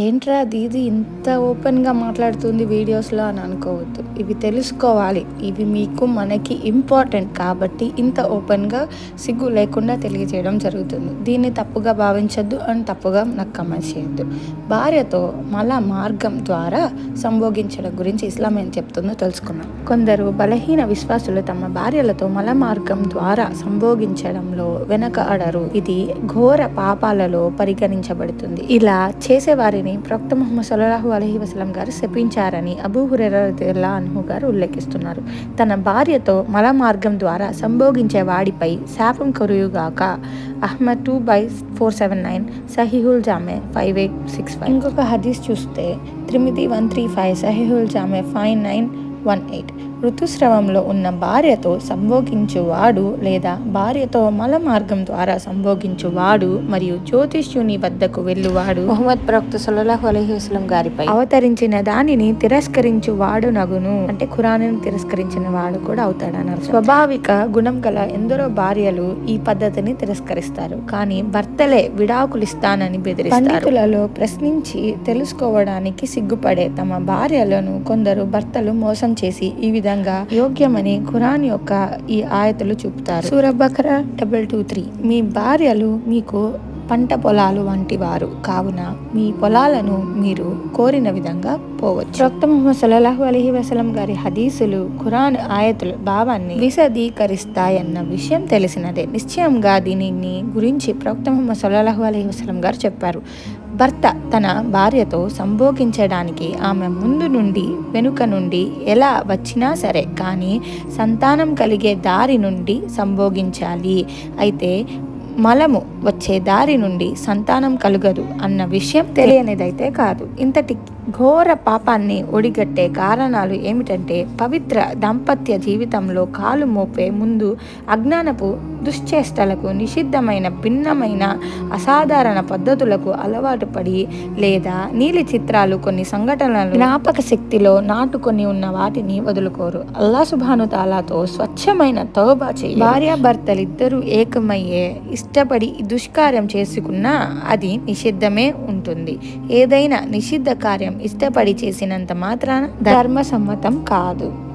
ఏంట్రా దీది ఇంత ఓపెన్గా మాట్లాడుతుంది వీడియోస్లో అని అనుకోవద్దు. ఇవి తెలుసుకోవాలి. ఇవి మీకు మనకి ఇంపార్టెంట్ కాబట్టి ఇంత ఓపెన్గా సిగ్గు లేకుండా తెలియజేయడం జరుగుతుంది. దీన్ని తప్పుగా భావించద్దు అని తప్పుగా నాకు కమెంట్ చేయొద్దు. భార్యతో మల మార్గం ద్వారా సంభోగించడం గురించి ఇస్లాం ఏం చెప్తుందో తెలుసుకున్నాం కొందరు బలహీన విశ్వాసులు తమ భార్యలతో మల మార్గం ద్వారా సంభోగించడంలో వెనక అడరు ఇది ఘోర పాపాలలో పరిగణించబడుతుంది. ఇలా చేసేవారి చేసేవారిని ప్రొక్త ముహమ్మద్ సల్లాహు అలహి వసలం గారు శపించారని అబూ హురెరా అన్హు గారు ఉల్లేఖిస్తున్నారు. తన భార్యతో మల మార్గం ద్వారా సంభోగించే వాడిపై శాపం కొరుయుగాక Ahmad two by four seven nine సహిహుల్ జామే ఫైవ్ ఎయిట్ సిక్స్ ఫైవ్. ఇంకొక హదీస్ చూస్తే త్రిమిది వన్ త్రీ ఫైవ్ సహిహుల్ జామే ఫైవ్ నైన్ వన్ ఎయిట్. ఋతుస్రవంలో ఉన్న భార్యతో సంభోగించువాడు లేదా భార్యతో మల మార్గం ద్వారా సంభోగించువాడు మరియు జ్యోతిష్యుని వద్దకు వెళ్ళువాడు. మొహమ్మద్ ప్రవక్త సల్లల్లాహు అలైహి వసల్లం గారిపై అవతరించిన దానిని తిరస్కరించు వాడు నగును. అంటే ఖురాను తిరస్కరించిన వాడు కూడా అవుతాడన్నారు స్వాభావిక గుణం గల ఎందరో భార్యలు ఈ పద్ధతిని తిరస్కరిస్తారు. కానీ భర్తలే విడాకులు ఇస్తానని బెదిరిస్తారు. పండితులలో ప్రశ్నించి తెలుసుకోవడానికి సిగ్గుపడే తమ భార్యలను కొందరు భర్తలు మోసం చేసి ఈ విధంగా యోగ్యమని ఖురాన్ యొక్క ఈ ఆయతలు చూపుతారు. సూరబకర డబల్ టూ త్రీ. మీ భార్యలు మీకు పంట పొలాలు వంటి వారు. కావున మీ పొలాలను మీరు కోరిన విధంగా పోవచ్చు. ప్రవక్త ముహమ్మద్ సల్లాహు అలహి వసలం గారి హదీసులు ఖురాన్ ఆయతులు భావాన్ని విశదీకరిస్తాయన్న విషయం తెలిసినదే. నిశ్చయంగా దీనిని గురించి ప్రవక్త ముహమ్మద్ సల్లాహు అలహి వసలం గారు చెప్పారు. భర్త తన భార్యతో సంభోగించడానికి ఆమె ముందు నుండి వెనుక నుండి ఎలా వచ్చినా సరే కానీ సంతానం కలిగే దారి నుండి సంభోగించాలి. అయితే మలము వచ్చే దారి నుండి సంతానం కలుగదు అన్న విషయం తెలియనిదైతే కాదు. ఇంతటి ఘోర పాపాన్ని ఒడిగట్టే కారణాలు ఏమిటంటే పవిత్ర దాంపత్య జీవితంలో కాలు మోపే ముందు అజ్ఞానపు దుశ్చేష్టలకు నిషిద్ధమైన భిన్నమైన అసాధారణ పద్ధతులకు అలవాటు పడి లేదా నీలి చిత్రాలు కొన్ని సంఘటనలు జ్ఞాపక శక్తిలో నాటుకొని ఉన్న వాటిని వదులుకోరు. అల్లా సుభాను తాలాతో స్వచ్ఛమైన తోబా చేయి. భార్యాభర్తలిద్దరూ ఏకమయ్యే ఇష్టపడి దుష్కార్యం చేసుకున్నా అది నిషిద్ధమే ఉంటుంది. ఏదైనా నిషిద్ధ కార్యం ఇష్టపడి చేసినంత మాత్రాన ధర్మ సమ్మతం కాదు.